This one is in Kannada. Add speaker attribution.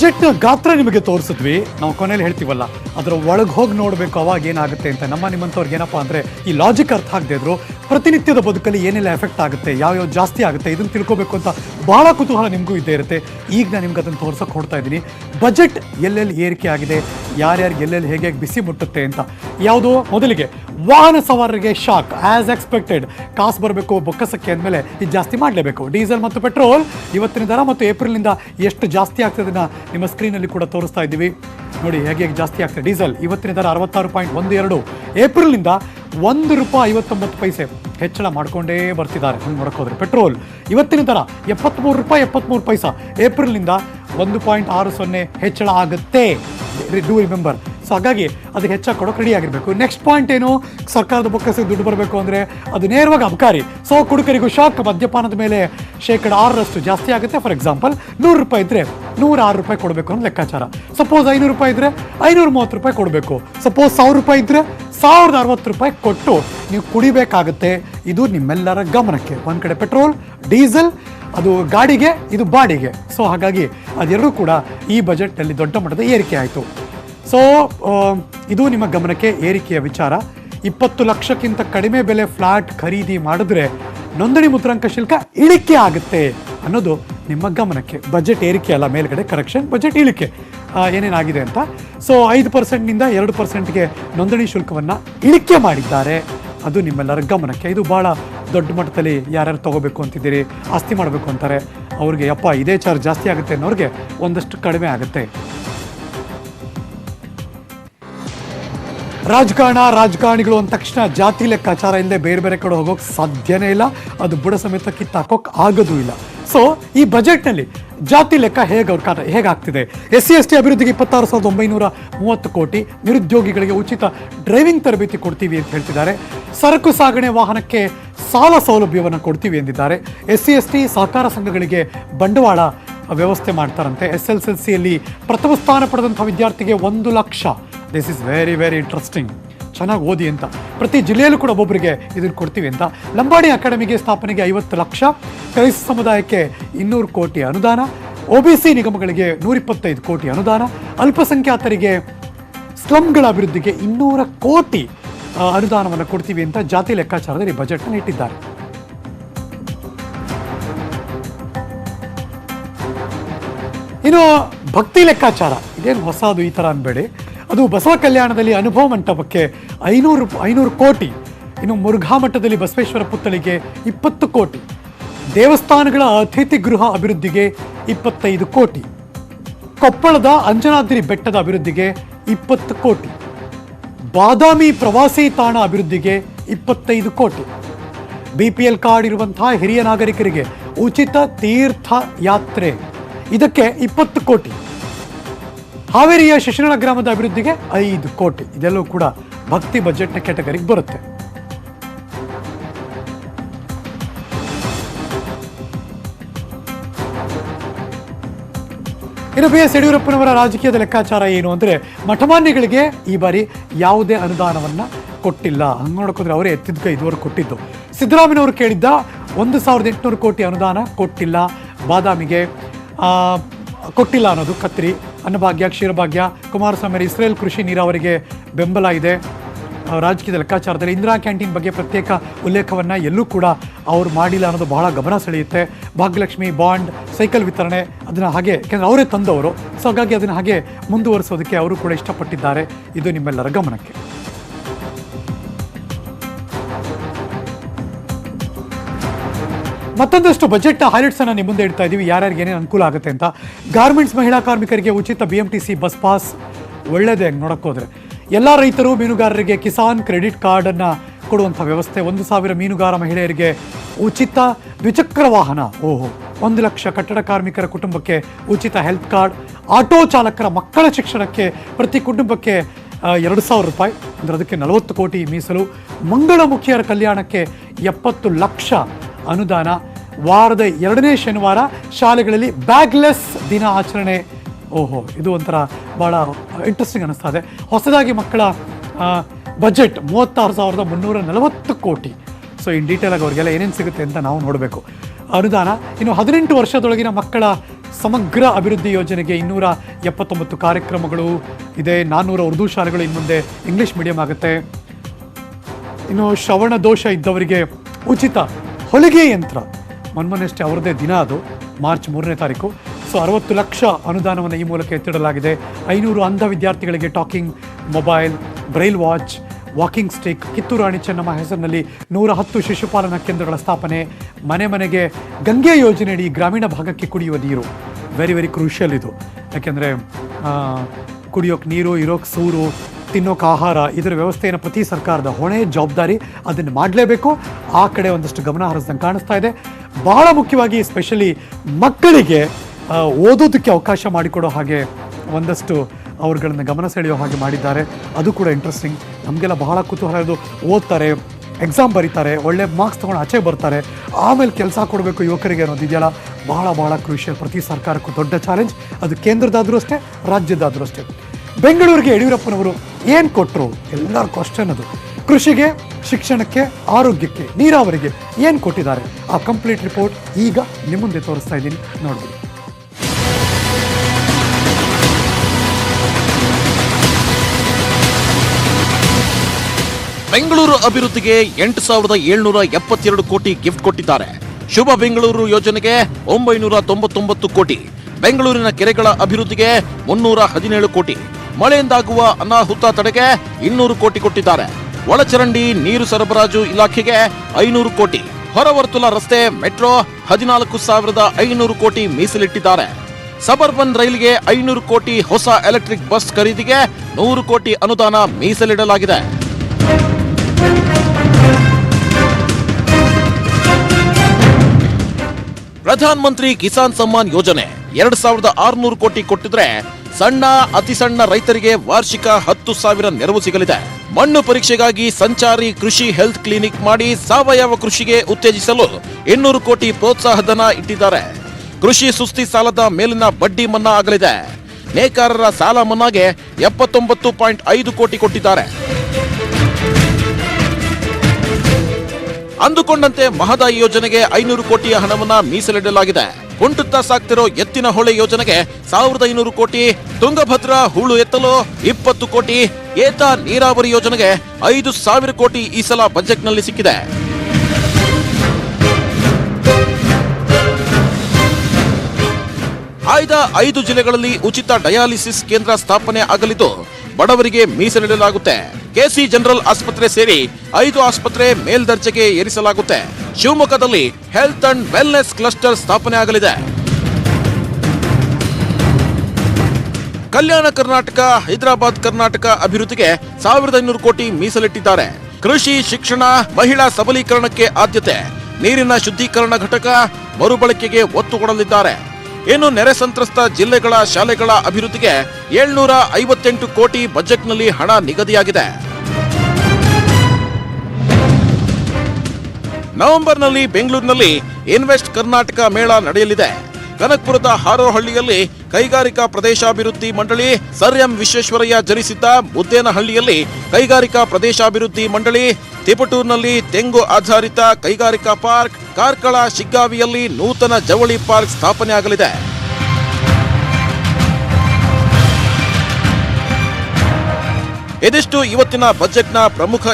Speaker 1: ಬಜೆಟ್ನ ಗಾತ್ರ ನಿಮಗೆ ತೋರಿಸಿದ್ವಿ. ನಾವು ಕೊನೆಯಲ್ಲಿ ಹೇಳ್ತೀವಲ್ಲ, ಅದರ ಒಳಗೆ ಹೋಗಿ ನೋಡಬೇಕು ಅವಾಗ ಏನಾಗುತ್ತೆ ಅಂತ. ನಮ್ಮ ನಿಮ್ಮಂಥವ್ರಿಗೆ ಏನಪ್ಪ ಅಂದರೆ, ಈ ಲಾಜಿಕ್ ಅರ್ಥ ಆಗದೆ ಇದ್ರು, ಪ್ರತಿನಿತ್ಯದ ಬದುಕಲ್ಲಿ ಏನೆಲ್ಲ ಎಫೆಕ್ಟ್ ಆಗುತ್ತೆ, ಯಾವ್ಯಾವ ಜಾಸ್ತಿ ಆಗುತ್ತೆ ಇದನ್ನು ತಿಳ್ಕೊಬೇಕು ಅಂತ ಭಾಳ ಕುತೂಹಲ ನಿಮಗೂ ಇದ್ದೇ ಇರುತ್ತೆ. ಈಗ ನಾನು ನಿಮ್ಗೆ ಅದನ್ನು ತೋರಿಸೋಕೆ ಹೊಡ್ತಾ ಇದ್ದೀನಿ. ಬಜೆಟ್ ಎಲ್ಲೆಲ್ಲಿ ಏರಿಕೆ ಆಗಿದೆ? ಯಾರ್ಯಾರಿಗೆ ಎಲ್ಲೆಲ್ಲಿ ಹೇಗೆ ಬಿಸಿ ಮುಟ್ಟುತ್ತೆ ಅಂತ. ಯಾವುದು ಮೊದಲಿಗೆ ವಾಹನ ಸವಾರರಿಗೆ ಶಾಕ್ ಆ್ಯಸ್ ಎಕ್ಸ್ಪೆಕ್ಟೆಡ್ ಕಾಸು ಬರಬೇಕು, ಬೊಕ್ಕಸಕ್ಕೆ ಅಂದಮೇಲೆ ಇದು ಜಾಸ್ತಿ ಮಾಡಲೇಬೇಕು. ಡೀಸೆಲ್ ಮತ್ತು ಪೆಟ್ರೋಲ್, ಇವತ್ತಿನ ದರ ಮತ್ತು ಏಪ್ರಿಲ್ನಿಂದ ಎಷ್ಟು ಜಾಸ್ತಿ ಆಗ್ತದನ್ನ ನಿಮ್ಮ ಸ್ಕ್ರೀನಲ್ಲಿ ಕೂಡ ತೋರಿಸ್ತಾ ಇದ್ದೀವಿ. ನೋಡಿ, ಹೇಗೆ ಜಾಸ್ತಿ ಆಗ್ತದೆ. ಡೀಸೆಲ್, ಇವತ್ತಿನ ದರ ಅರವತ್ತಾರು ಪಾಯಿಂಟ್ ಒಂದು ಎರಡು. ಏಪ್ರಿಲ್ನಿಂದ ಒಂದು ರೂಪಾಯಿ ಐವತ್ತೊಂಬತ್ತು ಪೈಸೆ ಹೆಚ್ಚಳ ಮಾಡ್ಕೊಂಡೇ ಬರ್ತಿದ್ದಾರೆ. ಹಂಗೆ ಪೆಟ್ರೋಲ್, ಇವತ್ತಿನ ದರ ಎಪ್ಪತ್ತ್ಮೂರು ರೂಪಾಯಿ ಎಪ್ಪತ್ತ್ಮೂರು ಪೈಸಾ. ಏಪ್ರಿಲ್ನಿಂದ ಒಂದು ಪಾಯಿಂಟ್ ಆರು ಸೊನ್ನೆ ಹೆಚ್ಚಳ ಆಗುತ್ತೆ. ಡೂ ರಿಮೆಂಬರ್ ಸೊ ಹಾಗಾಗಿ ಅದಕ್ಕೆ ಹೆಚ್ಚಾಗಿ ಕೊಡೋಕೆ ರೆಡಿ ಆಗಿರಬೇಕು. ನೆಕ್ಸ್ಟ್ ಪಾಯಿಂಟ್ ಏನು? ಸರ್ಕಾರದ ಬೊಕ್ಕಸಿಗೆ ದುಡ್ಡು ಬರಬೇಕು ಅಂದರೆ ಅದು ನೇರವಾಗಿ ಅಬಕಾರಿ. ಸೊ ಕುಡುಕರಿಗೂ ಶಾಕ್ ಮದ್ಯಪಾನದ ಮೇಲೆ ಶೇಕಡ ಆರರಷ್ಟು ಜಾಸ್ತಿ ಆಗುತ್ತೆ. ಫಾರ್ ಎಕ್ಸಾಂಪಲ್ ನೂರು ರೂಪಾಯಿ ಇದ್ದರೆ ನೂರ ಆರು ರೂಪಾಯಿ ಕೊಡಬೇಕು ಅನ್ನೋ ಲೆಕ್ಕಾಚಾರ. ಸಪೋಸ್ ಐನೂರು ರೂಪಾಯಿ ಇದ್ದರೆ ಐನೂರ ಮೂವತ್ತು ರೂಪಾಯಿ ಕೊಡಬೇಕು. ಸಪೋಸ್ ಸಾವಿರ ರೂಪಾಯಿ ಇದ್ದರೆ ಸಾವಿರದ ಅರವತ್ತು ರೂಪಾಯಿ ಕೊಟ್ಟು ನೀವು ಕುಡಿಬೇಕಾಗುತ್ತೆ. ಇದು ನಿಮ್ಮೆಲ್ಲರ ಗಮನಕ್ಕೆ. ಒಂದು ಕಡೆ ಪೆಟ್ರೋಲ್, ಡೀಸೆಲ್, ಅದು ಗಾಡಿಗೆ, ಇದು ಬಾಡಿಗೆ. ಸೊ ಹಾಗಾಗಿ ಅದೆರಡೂ ಕೂಡ ಈ ಬಜೆಟ್ನಲ್ಲಿ ದೊಡ್ಡ ಮಟ್ಟದ ಏರಿಕೆ ಆಯಿತು. ಸೊ ಇದು ನಿಮ್ಮ ಗಮನಕ್ಕೆ ಏರಿಕೆಯ ವಿಚಾರ. ಇಪ್ಪತ್ತು ಲಕ್ಷಕ್ಕಿಂತ ಕಡಿಮೆ ಬೆಲೆ ಫ್ಲಾಟ್ ಖರೀದಿ ಮಾಡಿದ್ರೆ ನೋಂದಣಿ ಮುದ್ರಾಂಕ ಶುಲ್ಕ ಇಳಿಕೆ ಆಗುತ್ತೆ ಅನ್ನೋದು ನಿಮ್ಮ ಗಮನಕ್ಕೆ ಬಜೆಟ್ ಏರಿಕೆ ಅಲ್ಲ, ಮೇಲ್ಗಡೆ ಕರೆಕ್ಷನ್ ಬಜೆಟ್ ಇಳಿಕೆ. ಏನೇನಾಗಿದೆ ಅಂತ. ಸೊ ಐದು ಪರ್ಸೆಂಟ್ನಿಂದ ಎರಡು ಪರ್ಸೆಂಟ್ಗೆ ನೋಂದಣಿ ಶುಲ್ಕವನ್ನು ಇಳಿಕೆ ಮಾಡಿದ್ದಾರೆ. ಅದು ನಿಮ್ಮೆಲ್ಲರ ಗಮನಕ್ಕೆ. ಇದು ಭಾಳ ದೊಡ್ಡ ಮಟ್ಟದಲ್ಲಿ ಯಾರ್ಯಾರು ತಗೋಬೇಕು ಅಂತಿದ್ದೀರಿ, ಆಸ್ತಿ ಮಾಡಬೇಕು ಅಂತಾರೆ, ಅವ್ರಿಗೆ ಯಪ್ಪ, ಇದೇ ಚಾರ್ಜ್ ಜಾಸ್ತಿ ಆಗುತ್ತೆ ಅನ್ನೋರಿಗೆ ಒಂದಷ್ಟು ಕಡಿಮೆ ಆಗುತ್ತೆ. ರಾಜಕಾರಣ, ರಾಜಕಾರಣಿಗಳು ಅಂದ ತಕ್ಷಣ ಜಾತಿ ಲೆಕ್ಕಾಚಾರ ಇಲ್ಲದೆ ಬೇರೆ ಬೇರೆ ಕಡೆ ಹೋಗೋಕೆ ಸಾಧ್ಯನೇ ಇಲ್ಲ. ಅದು ಬುಡ ಸಮೇತ ಕಿತ್ತಾಕೋಕೆ ಆಗೋದೂ ಇಲ್ಲ. ಸೊ ಈ ಬಜೆಟ್ನಲ್ಲಿ ಜಾತಿ ಲೆಕ್ಕ ಹೇಗೆ ಅವ್ರ ಕಾಟ ಹೇಗಾಗ್ತಿದೆ ಎಸ್ ಸಿ ಎಸ್ ಟಿ ಅಭಿವೃದ್ಧಿಗೆ ಇಪ್ಪತ್ತಾರು ಸಾವಿರದ ಒಂಬೈನೂರ ಮೂವತ್ತು ಕೋಟಿ, ನಿರುದ್ಯೋಗಿಗಳಿಗೆ ಉಚಿತ ಡ್ರೈವಿಂಗ್ ತರಬೇತಿ ಕೊಡ್ತೀವಿ ಅಂತ ಹೇಳ್ತಿದ್ದಾರೆ. ಸರಕು ಸಾಗಣೆ ವಾಹನಕ್ಕೆ ಸಾಲ ಸೌಲಭ್ಯವನ್ನು ಕೊಡ್ತೀವಿ ಎಂದಿದ್ದಾರೆ. ಎಸ್ ಸಿ ಎಸ್ ಟಿ ಸಹಕಾರ ಸಂಘಗಳಿಗೆ ಬಂಡವಾಳ ವ್ಯವಸ್ಥೆ ಮಾಡ್ತಾರಂತೆ. ಎಸ್ ಎಲ್ ಎಲ್ ಸಿಯಲ್ಲಿ ಪ್ರಥಮ ಸ್ಥಾನ ಪಡೆದಂಥ ವಿದ್ಯಾರ್ಥಿಗೆ ಒಂದು lakh. This is very very interesting ಚೆನ್ನಾಗಿ ಓದಿ ಅಂತ. ಪ್ರತಿ ಜಿಲ್ಲೆಯಲ್ಲೂ ಕೂಡ ಒಬ್ಬೊಬ್ಬರಿಗೆ ಇದನ್ನು ಕೊಡ್ತೀವಿ ಅಂತ. ಲಂಬಾಣಿ ಅಕಾಡೆಮಿಗೆ ಸ್ಥಾಪನೆಗೆ ಐವತ್ತು ಲಕ್ಷ ಕ್ರೈಸ್ತ ಸಮುದಾಯಕ್ಕೆ ಇನ್ನೂರು ಕೋಟಿ ಅನುದಾನ, ಒ ಬಿ ಸಿ ನಿಗಮಗಳಿಗೆ ನೂರಿಪ್ಪತ್ತೈದು ಕೋಟಿ ಅನುದಾನ, ಅಲ್ಪಸಂಖ್ಯಾತರಿಗೆ ಸ್ಲಮ್ಗಳ ಅಭಿವೃದ್ಧಿಗೆ ಇನ್ನೂರ ಕೋಟಿ ಅನುದಾನವನ್ನು ಕೊಡ್ತೀವಿ ಅಂತ ಜಾತಿ ಲೆಕ್ಕಾಚಾರದಲ್ಲಿ ಬಜೆಟ್ನ ಇಟ್ಟಿದ್ದಾರೆ. ಇನ್ನು ಭಕ್ತಿ ಲೆಕ್ಕಾಚಾರ. ಇದೇನು ಹೊಸದು ಈ ಥರ ಅನ್ಬೇಡಿ. ಅದು ಬಸವ ಕಲ್ಯಾಣದಲ್ಲಿ ಅನುಭವ ಮಂಟಪಕ್ಕೆ ಐನೂರು ಐನೂರು ಕೋಟಿ, ಇನ್ನು ಮುರುಘಾ ಮಠದಲ್ಲಿ ಬಸವೇಶ್ವರ ಪುತ್ಥಳಿಗೆ ಇಪ್ಪತ್ತು ಕೋಟಿ, ದೇವಸ್ಥಾನಗಳ ಅತಿಥಿ ಗೃಹ ಅಭಿವೃದ್ಧಿಗೆ ಇಪ್ಪತ್ತೈದು ಕೋಟಿ, ಕೊಪ್ಪಳದ ಅಂಜನಾದ್ರಿ ಬೆಟ್ಟದ ಅಭಿವೃದ್ಧಿಗೆ ಇಪ್ಪತ್ತು ಕೋಟಿ, ಬಾದಾಮಿ ಪ್ರವಾಸಿ ತಾಣ ಅಭಿವೃದ್ಧಿಗೆ ಇಪ್ಪತ್ತೈದು ಕೋಟಿ. ಬಿ ಪಿ ಎಲ್ ಕಾರ್ಡ್ ಇರುವಂತಹ ಹಿರಿಯ ನಾಗರಿಕರಿಗೆ ಉಚಿತ ತೀರ್ಥ ಯಾತ್ರೆ, ಇದಕ್ಕೆ ಇಪ್ಪತ್ತು ಕೋಟಿ. ಹಾವೇರಿಯ ಶಿಶುನಾಳ ಗ್ರಾಮದ ಅಭಿವೃದ್ಧಿಗೆ ಐದು ಕೋಟಿ. ಇದೆಲ್ಲವೂ ಕೂಡ ಭಕ್ತಿ ಬಜೆಟ್ನ ಕ್ಯಾಟಗರಿಗೆ ಬರುತ್ತೆ. ಇನ್ನು ಬಿ ಎಸ್ ಯಡಿಯೂರಪ್ಪನವರ ರಾಜಕೀಯದ ಲೆಕ್ಕಾಚಾರ ಏನು ಅಂದರೆ ಮಠಮಾನ್ಯಗಳಿಗೆ ಈ ಬಾರಿ ಯಾವುದೇ ಅನುದಾನವನ್ನು ಕೊಟ್ಟಿಲ್ಲ. ಹಂಗೆ ನೋಡೋಕೋದ್ರೆ ಅವರೇ ಎತ್ತಿದ ಕೈ ಇದುವರೆಗೆ ಕೊಟ್ಟಿದ್ದು. ಸಿದ್ದರಾಮಯ್ಯನವರು ಕೇಳಿದ್ದ ಒಂದು ಸಾವಿರದ ಎಂಟುನೂರು ಕೋಟಿ ಅನುದಾನ ಕೊಟ್ಟಿಲ್ಲ. ಬಾದಾಮಿಗೆ ಕೊಟ್ಟಿಲ್ಲ ಅನ್ನೋದು ಕತ್ರಿ. ಅನ್ನಭಾಗ್ಯ ಕ್ಷೀರಭಾಗ್ಯ ಕುಮಾರಸ್ವಾಮಿ ಇಸ್ರೇಲ್ ಕೃಷಿ ನೀರಾವರಿಗೆ ಬೆಂಬಲ ಇದೆ. ರಾಜಕೀಯದ ಲೆಕ್ಕಾಚಾರದಲ್ಲಿ ಇಂದಿರಾ ಕ್ಯಾಂಟೀನ್ ಬಗ್ಗೆ ಪ್ರತ್ಯೇಕ ಉಲ್ಲೇಖವನ್ನು ಎಲ್ಲೂ ಕೂಡ ಅವರು ಮಾಡಿಲ್ಲ ಅನ್ನೋದು ಬಹಳ ಗಮನ ಸೆಳೆಯುತ್ತೆ. ಭಾಗ್ಯಲಕ್ಷ್ಮಿ ಬಾಂಡ್, ಸೈಕಲ್ ವಿತರಣೆ, ಅದನ್ನು ಹಾಗೆ, ಯಾಕೆಂದರೆ ಅವರೇ ತಂದವರು. ಸೊ ಹಾಗಾಗಿ ಅದನ್ನು ಹಾಗೆ ಮುಂದುವರಿಸೋದಕ್ಕೆ ಅವರು ಕೂಡ ಇಷ್ಟಪಟ್ಟಿದ್ದಾರೆ. ಇದು ನಿಮ್ಮೆಲ್ಲರ ಗಮನಕ್ಕೆ. ಮತ್ತೊಂದಷ್ಟು ಬಜೆಟ್ ಹೈಲೈಟ್ಸ್ ಅನ್ನು ನಿಮ್ಮ ಮುಂದೆ ಇಡ್ತಾ ಇದೀವಿ. ಯಾರ್ಯಾರಿಗೆ ಏನೇನು ಅನುಕೂಲ ಆಗುತ್ತೆ ಅಂತ. ಗಾರ್ಮೆಂಟ್ಸ್ ಮಹಿಳಾ ಕಾರ್ಮಿಕರಿಗೆ ಉಚಿತ B M T C bus pass ಒಳ್ಳೆಯದೇ ಹಂಗೆ ಎಲ್ಲಾ ರೈತರು, ಮೀನುಗಾರರಿಗೆ ಕಿಸಾನ್ ಕ್ರೆಡಿಟ್ ಕಾರ್ಡನ್ನು ಕೊಡುವಂಥ ವ್ಯವಸ್ಥೆ. ಒಂದು ಸಾವಿರ ಮೀನುಗಾರ ಮಹಿಳೆಯರಿಗೆ ಉಚಿತ ದ್ವಿಚಕ್ರ ವಾಹನ. ಓಹೋ. ಒಂದು ಲಕ್ಷ ಕಟ್ಟಡ ಕಾರ್ಮಿಕರ ಕುಟುಂಬಕ್ಕೆ ಉಚಿತ ಹೆಲ್ತ್ ಕಾರ್ಡ್ ಆಟೋ ಚಾಲಕರ ಮಕ್ಕಳ ಶಿಕ್ಷಣಕ್ಕೆ ಪ್ರತಿ ಕುಟುಂಬಕ್ಕೆ ಎರಡು ಸಾವಿರ ರೂಪಾಯಿ. ಅಂದರೆ ಅದಕ್ಕೆ ನಲವತ್ತು ಕೋಟಿ ಮೀಸಲು. ಮಂಗಳಮುಖಿಯರ ಕಲ್ಯಾಣಕ್ಕೆ ಎಪ್ಪತ್ತು ಲಕ್ಷ ಅನುದಾನ. ವಾರದ ಎರಡನೇ ಶನಿವಾರ ಶಾಲೆಗಳಲ್ಲಿ ಬ್ಯಾಗ್ಲೆಸ್ ದಿನ ಆಚರಣೆ. ಓಹೋ, ಇದು ಒಂಥರ ಭಾಳ ಇಂಟ್ರೆಸ್ಟಿಂಗ್ ಅನ್ನಿಸ್ತಾ ಇದೆ. ಹೊಸದಾಗಿ ಮಕ್ಕಳ ಬಜೆಟ್ ಮೂವತ್ತಾರು ಸಾವಿರದ ಮುನ್ನೂರ ನಲವತ್ತು ಕೋಟಿ. ಸೊ ಇನ್ ಡೀಟೇಲಾಗಿ ಅವರಿಗೆಲ್ಲ ಏನೇನು ಸಿಗುತ್ತೆ ಅಂತ ನಾವು ನೋಡಬೇಕು. ಅನುದಾನ, ಇನ್ನು ಹದಿನೆಂಟು ವರ್ಷದೊಳಗಿನ ಮಕ್ಕಳ ಸಮಗ್ರ ಅಭಿವೃದ್ಧಿ ಯೋಜನೆಗೆ ಇನ್ನೂರ ಎಪ್ಪತ್ತೊಂಬತ್ತು ಕಾರ್ಯಕ್ರಮಗಳು ಇದೆ. ನಾನ್ನೂರ ಉರ್ದು ಶಾಲೆಗಳು ಇನ್ನು ಮುಂದೆ ಇಂಗ್ಲೀಷ್ ಮೀಡಿಯಂ ಆಗುತ್ತೆ. ಇನ್ನು ಶ್ರವಣ ದೋಷ ಇದ್ದವರಿಗೆ ಉಚಿತ ಹೊಲಿಗೆ ಯಂತ್ರ. ಮೊನ್ಮೊನ್ನೆಷ್ಟೇ ಅವರದೇ ದಿನ ಅದು. ಮಾರ್ಚ್ ಮೂರನೇ ತಾರೀಕು. ಸೊ, ಅರವತ್ತು ಲಕ್ಷ ಅನುದಾನವನ್ನು ಈ ಮೂಲಕ ಎತ್ತಿಡಲಾಗಿದೆ. ಐನೂರು ಅಂಧ ವಿದ್ಯಾರ್ಥಿಗಳಿಗೆ talking mobile, braille watch, walking stick, Kittur Rani Chennamma ಹೆಸರಿನಲ್ಲಿ ನೂರ ಹತ್ತು ಶಿಶುಪಾಲನಾ ಕೇಂದ್ರಗಳ ಸ್ಥಾಪನೆ. ಮನೆ ಮನೆಗೆ ಗಂಗೆ ಯೋಜನೆಯಡಿ ಗ್ರಾಮೀಣ ಭಾಗಕ್ಕೆ ಕುಡಿಯುವ ನೀರು. ವೆರಿ ವೆರಿ ಕ್ರೂಷಿಯಲ್ ಇದು. ಯಾಕೆಂದರೆ ಕುಡಿಯೋಕೆ ನೀರು, ಇರೋಕೆ ಸೂರು ತಿನ್ನೋಕೆ ಆಹಾರ, ಇದರ ವ್ಯವಸ್ಥೆಯನ್ನು ಪ್ರತಿ ಸರ್ಕಾರದ ಹೊಣೆ, ಜವಾಬ್ದಾರಿ ಅದನ್ನು ಮಾಡಲೇಬೇಕು. ಆ ಕಡೆ ಒಂದಷ್ಟು ಗಮನ ಹರಿಸ್ದಂಗೆ ಕಾಣಿಸ್ತಾ ಇದೆ. ಬಹಳ ಮುಖ್ಯವಾಗಿ ಸ್ಪೆಷಲಿ ಮಕ್ಕಳಿಗೆ ಓದೋದಕ್ಕೆ ಅವಕಾಶ ಮಾಡಿಕೊಡೋ ಹಾಗೆ ಒಂದಷ್ಟು ಅವ್ರುಗಳನ್ನು ಗಮನ ಸೆಳೆಯೋ ಹಾಗೆ ಮಾಡಿದ್ದಾರೆ. ಅದು ಕೂಡ ಇಂಟ್ರೆಸ್ಟಿಂಗ್ ನಮಗೆಲ್ಲ ಬಹಳ ಕುತೂಹಲ ಇದು ಓದ್ತಾರೆ ಎಕ್ಸಾಮ್ ಬರೀತಾರೆ, ಒಳ್ಳೆ ಮಾರ್ಕ್ಸ್ ತೊಗೊಂಡು ಆಚೆ ಬರ್ತಾರೆ. ಆಮೇಲೆ ಕೆಲಸ ಕೊಡಬೇಕು ಯುವಕರಿಗೆ ಅನ್ನೋದು ಇದೆಯಲ್ಲ? ಬಹಳ ಬಹಳ ಕ್ರೂಷಿಯಲ್ ಪ್ರತಿ ಸರ್ಕಾರಕ್ಕೂ ದೊಡ್ಡ ಚಾಲೆಂಜ್ ಅದು ಕೇಂದ್ರದಾದರೂ ಅಷ್ಟೇ ರಾಜ್ಯದಾದರೂ ಅಷ್ಟೇ. ಬೆಂಗಳೂರಿಗೆ ಯಡಿಯೂರಪ್ಪನವರು ಏನು ಕೊಟ್ಟರು ಎಲ್ಲರ ಕ್ವಶನ್ ಅದು ಕೃಷಿಗೆ, ಶಿಕ್ಷಣಕ್ಕೆ, ಆರೋಗ್ಯಕ್ಕೆ ನೀರಾವರಿಗೆ ಏನು ಕೊಟ್ಟಿದ್ದಾರೆ? ಆ ಕಂಪ್ಲೀಟ್ ರಿಪೋರ್ಟ್ ಈಗ ನಿಮ್ಮ ಮುಂದೆ ತೋರಿಸ್ತಾ ಇದ್ದೀನಿ. ನೋಡ್ಬೋದು
Speaker 2: ಬೆಂಗಳೂರು ಅಭಿವೃದ್ಧಿಗೆ ಎಂಟು ಸಾವಿರದ ಏಳ್ನೂರ ಎಪ್ಪತ್ತೆರಡು ಕೋಟಿ ಗಿಫ್ಟ್ ಕೊಟ್ಟಿದ್ದಾರೆ. ಶುಭ ಬೆಂಗಳೂರು ಯೋಜನೆಗೆ ಒಂಬೈನೂರ ತೊಂಬತ್ತೊಂಬತ್ತು ಕೋಟಿ. ಬೆಂಗಳೂರಿನ ಕೆರೆಗಳ ಅಭಿವೃದ್ಧಿಗೆ ಮುನ್ನೂರ ಹದಿನೇಳು ಕೋಟಿ. ಮಳೆಯಿಂದಾಗುವ ಅನಾಹುತ ತಡೆಗೆ ಇನ್ನೂರು ಕೋಟಿ ಕೊಟ್ಟಿದ್ದಾರೆ. ಒಳಚರಂಡಿ ನೀರು ಸರಬರಾಜು ಇಲಾಖೆಗೆ ಐನೂರು ಕೋಟಿ. ಹೊರವರ್ತುಲ ರಸ್ತೆ, ಮೆಟ್ರೋ ಹದಿನಾಲ್ಕು ಸಾವಿರದ ಐನೂರು ಕೋಟಿ ಮೀಸಲಿಟ್ಟಿದ್ದಾರೆ. ಸಬರ್ಬನ್ ರೈಲ್ಗೆ ಐನೂರು ಕೋಟಿ ಹೊಸ ಎಲೆಕ್ಟ್ರಿಕ್ ಬಸ್ ಖರೀದಿಗೆ ನೂರು ಕೋಟಿ ಅನುದಾನ ಮೀಸಲಿಡಲಾಗಿದೆ. ಪ್ರಧಾನ ಮಂತ್ರಿ ಕಿಸಾನ್ ಸಮ್ಮಾನ್ ಯೋಜನೆ ಎರಡ್ ಸಾವಿರದ ಆರುನೂರು ಕೋಟಿ ಕೊಟ್ಟಿದ್ರೆ ಸಣ್ಣ, ಅತಿ ಸಣ್ಣ ರೈತರಿಗೆ ವಾರ್ಷಿಕ ಹತ್ತು ಸಾವಿರ ನೆರವು ಸಿಗಲಿದೆ. ಮಣ್ಣು ಪರೀಕ್ಷೆಗಾಗಿ ಸಂಚಾರಿ ಕೃಷಿ ಹೆಲ್ತ್ ಕ್ಲಿನಿಕ್ ಮಾಡಿ ಸಾವಯವ ಕೃಷಿಗೆ ಉತ್ತೇಜಿಸಲು ಇನ್ನೂರು ಕೋಟಿ ಪ್ರೋತ್ಸಾಹಧನ ಇಟ್ಟಿದ್ದಾರೆ. ಕೃಷಿ ಸುಸ್ತಿ ಸಾಲದ ಮೇಲಿನ ಬಡ್ಡಿ ಮನ್ನಾ ಆಗಲಿದೆ. ನೇಕಾರರ ಸಾಲ ಮನ್ನಾಗೆ ಎಪ್ಪತ್ತೊಂಬತ್ತು ಪಾಯಿಂಟ್ ಐದು ಕೋಟಿ ಕೊಟ್ಟಿದ್ದಾರೆ. ಅಂದುಕೊಂಡಂತೆ ಮಹದಾಯಿ ಯೋಜನೆಗೆ ಐನೂರು ಕೋಟಿಯ ಹಣವನ್ನ ಮೀಸಲಿಡಲಾಗಿದೆ. ಕುಂಟುತ್ತಾ ಸಾಕ್ತಿರೋ ಎತ್ತಿನ ಹೊಳೆ ಯೋಜನೆಗೆ ಸಾವಿರದ ಐನೂರು ಕೋಟಿ, ತುಂಗಭದ್ರಾ ಹೂಳು ಎತ್ತಲು ಇಪ್ಪತ್ತು ಕೋಟಿ, ಏತ ನೀರಾವರಿ ಯೋಜನೆಗೆ ಐದು ಸಾವಿರ ಕೋಟಿ ಈ ಸಲ ಬಜೆಟ್ನಲ್ಲಿ ಸಿಕ್ಕಿದೆ. ಆಯ್ದ ಐದು ಜಿಲ್ಲೆಗಳಲ್ಲಿ ಉಚಿತ ಡಯಾಲಿಸಿಸ್ ಕೇಂದ್ರ ಸ್ಥಾಪನೆ ಆಗಲಿದ್ದು ಬಡವರಿಗೆ ಮೀಸಲಿಡಲಾಗುತ್ತೆ ಕೆಸಿ ಜನರಲ್ ಆಸ್ಪತ್ರೆ ಸೇರಿ ಐದು ಆಸ್ಪತ್ರೆ ಮೇಲ್ದರ್ಜೆಗೆ ಏರಿಸಲಾಗುತ್ತೆ. ಶಿವಮೊಗ್ಗದಲ್ಲಿ ಹೆಲ್ತ್ ಅಂಡ್ ವೆಲ್ನೆಸ್ ಕ್ಲಸ್ಟರ್ ಸ್ಥಾಪನೆ ಆಗಲಿದೆ. ಕಲ್ಯಾಣ ಕರ್ನಾಟಕ, ಹೈದರಾಬಾದ್ ಕರ್ನಾಟಕ ಅಭಿವೃದ್ಧಿಗೆ ಸಾವಿರದ ಐನೂರು ಕೋಟಿ ಮೀಸಲಿಟ್ಟಿದ್ದಾರೆ. ಕೃಷಿ, ಶಿಕ್ಷಣ, ಮಹಿಳಾ ಸಬಲೀಕರಣಕ್ಕೆ ಆದ್ಯತೆ. ನೀರಿನ ಶುದ್ಧೀಕರಣ ಘಟಕ ಮರುಬಳಕೆಗೆ ಒತ್ತು ಕೊಡಲಿದ್ದಾರೆ. ಇನ್ನು ನೆರೆ ಸಂತ್ರಸ್ತ ಜಿಲ್ಲೆಗಳ ಶಾಲೆಗಳ ಅಭಿವೃದ್ಧಿಗೆ ಏಳ್ನೂರ ಐವತ್ತೆಂಟು ಕೋಟಿ ಬಜೆಟ್ನಲ್ಲಿ ಹಣ ನಿಗದಿಯಾಗಿದೆ. ನವೆಂಬರ್ನಲ್ಲಿ ಬೆಂಗಳೂರಿನಲ್ಲಿ ಇನ್ವೆಸ್ಟ್ ಕರ್ನಾಟಕ ಮೇಳ ನಡೆಯಲಿದೆ. ಕನಕಪುರದ ಹಾರೋಹಳ್ಳಿಯಲ್ಲಿ ಕೈಗಾರಿಕಾ ಪ್ರದೇಶಾಭಿವೃದ್ಧಿ ಮಂಡಳಿ ಸರ್ ಎಂ ವಿಶ್ವೇಶ್ವರಯ್ಯ ಜನಿಸಿದ್ದ ಮುದ್ದೇನಹಳ್ಳಿಯಲ್ಲಿ ಕೈಗಾರಿಕಾ ಪ್ರದೇಶಾಭಿವೃದ್ಧಿ ಮಂಡಳಿ ತಿಪಟೂರಿನಲ್ಲಿ ತೆಂಗು ಆಧಾರಿತ ಕೈಗಾರಿಕಾ ಪಾರ್ಕ್ ಕಾರ್ಕಳ ಶಿಗ್ಗಾವಿಯಲ್ಲಿ ನೂತನ ಜವಳಿ ಪಾರ್ಕ್ ಸ್ಥಾಪನೆ ಆಗಲಿದೆ. ಇದಿಷ್ಟು ಇವತ್ತಿನ ಬಜೆಟ್ನ ಪ್ರಮುಖ